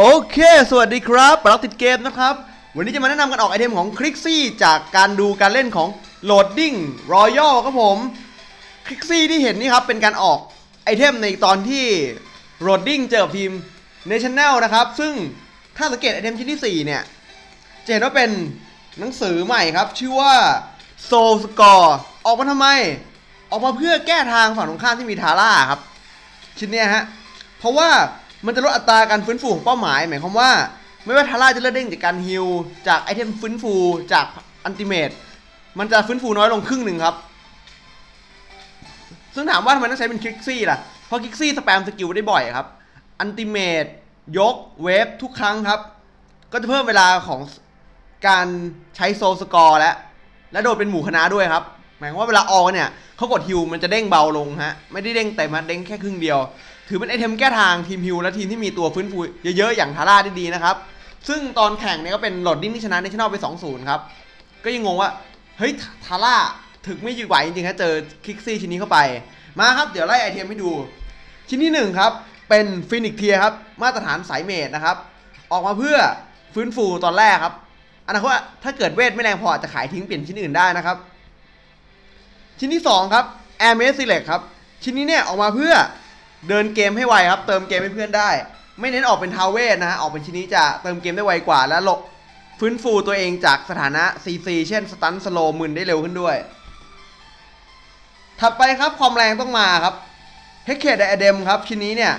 โอเค สวัสดีครับปลักติดเกมนะครับ วันนี้จะมาแนะนำกันออกไอเทมของคลิกซี่จากการดูการเล่นของ Loading Royal ครับผมคลิกซี่ที่เห็นนี่ครับ เป็นการออกไอเทมในตอนที่ Loading เจอกับทีม National นะครับ ซึ่งถ้าสังเกตไอเทมชิ้นที่ 4 เนี่ย จะเห็นว่าเป็นหนังสือใหม่ครับ ชื่อว่า Soul Score ออกมาทำไม ออกมาเพื่อแก้ทางฝั่งตรงข้ามที่มีทาร่าครับ ชิ้นเนี้ยฮะเพราะว่า มันจะลดอัตราการฟื้นฟูของเป้าหมาย หมายความว่า ไม่ว่าทาร่าจะเลือดเด้งจากการฮิลจากไอเทมฟื้นฟูจากอันติเมตมันจะฟื้นฟูน้อยลงครึ่งหนึ่งครับ ซึ่งถามว่าทำไมต้องใช้เป็นคลิกซี่ล่ะ เพราะคลิกซี่สแปมสกิลได้บ่อยครับ อันติเมตยกเวฟทุกครั้งครับ ก็จะเพิ่มเวลาของการใช้โซลสกอร์และและโดนเป็นหมู่คณะด้วยครับ หมายความว่าเวลาออกเนี่ยเขากดฮิวมันจะเด้งเบาลงฮะ ไม่ได้เด้งเต็มฮะเด้งแค่ครึ่งเดียว ถือเป็นไอเทมแก้ทางทีมฮิวและทีมที่มีตัวฟื้นฟูเยอะๆอย่างทาร่าได้ดีนะครับ ซึ่งตอนแข่งเนี่ยก็เป็นหลอดดิ้งที่ชนะในชแนลไป 2-0 ครับ ก็ยังงงว่า เฮ้ยทาร่าถึงไม่ยืดไหวจริงๆฮะเจอคิกซี่ชิ้นนี้เข้าไป มาครับเดี๋ยวไล่ไอเทมให้ดู ชิ้นที่ 1 ครับ เป็นฟินิกเทียครับ มาตรฐานสายเมดนะครับ ออกมาเพื่อฟื้นฟูตอนแรกครับอนาคตถ้าเกิดเวทไม่แรงพออาจจะขายทิ้งเปลี่ยนชิ้นอื่นได้นะครับ ชิ้นที่ 2 ครับ Air m e s s e l e c t ครับ ชิ้นนี้เนี่ยออกมาเพื่อ เดินเกมให้ไวครับ เติมเกมให้เพื่อนได้ ไม่เน้นออกเป็นทาวเวทนะฮะออกเป็นชิ้นนี้จะเติมเกมได้ไวกว่า และหลบฟื้นฟูตัวเองจากสถานะ CC เช่นสตันสโลมึนได้เร็วขึ้นด้วย ถัดไปครับความแรงต้องมาครับเฮกเคดไดอะเดมครับชิ้นนี้เนี่ย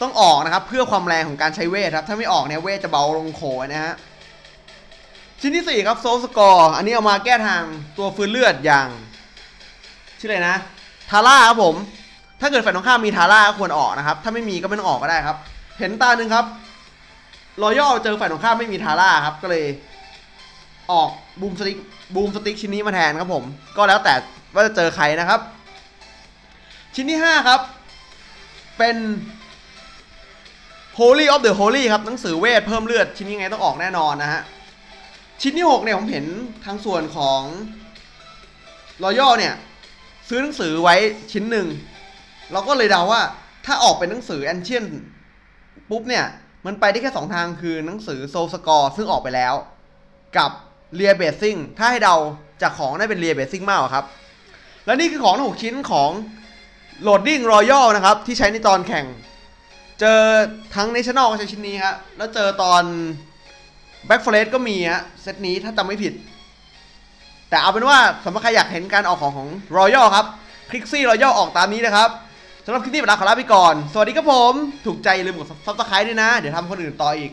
ต้องออกนะครับเพื่อความแรงของการใช้เวทครับ ถ้าไม่ออกเนี่ยเวทจะเบาลงโขนะฮะชิ้นที่ 4 ครับโซลสกอร์อันนี้เอามาแก้ทางตัวฟื้นเลือดอย่าง ชื่ออะไรนะ ทาร่าครับผม ถ้าเกิดฝ่ายตรงข้ามมีทาร่าก็ควรออกนะครับ ถ้าไม่มีก็ไม่ต้องออกก็ได้ครับ เห็นตาหนึ่งครับรอยัลเจอฝ่ายตรงข้ามไม่มีทาร่าครับก็เลยออกบูมสติ๊กบูมสติ๊กชิ้นนี้มาแทนครับผม ก็แล้วแต่ว่าจะเจอใครนะครับ ชิ้นที่ 5 ครับ เป็น Holy of the Holy ครับหนังสือเวทเพิ่มเลือด ชิ้นนี้ไงต้องออกแน่นอนนะฮะ ชิ้นที่ 6 เนี่ยผมเห็นทางส่วนของรอยัลเนี่ย ซื้อหนังสือไว้ชิ้นหนึ่ง เราก็เลยเดาว่าถ้าออกเป็นหนังสือแอนเชียนปุ๊บเนี่ย มันไปได้แค่ 2 ทางคือหนังสือโซลสกอร์ซึ่งออกไปแล้ว กับเรียเบสซิ่งถ้าให้เดาจากของได้เป็นเรียเบสซิ่งมากกว่าครับ และนี่คือของหกชิ้นของ Loading Royal นะครับ ที่ใช้ในตอนแข่ง เจอทั้ง National ก็ใช้ชิ้นนี้ครับแล้วเจอตอน Back f o r e s t ก็มีฮะเซตนี้ถ้าจำไม่ผิด แต่เอาเป็นว่าสำหรับใครอยากเห็นการออกของของ Royal ครับคลิกซี่ Royal ออกตามนี้นะครับ สำหรับคลิปนี้เวลาขอลาไปก่อน สวัสดีครับผม ถูกใจอย่าลืมกดซับสไครต์ด้วยนะ เดี๋ยวทำคนอื่นต่ออีก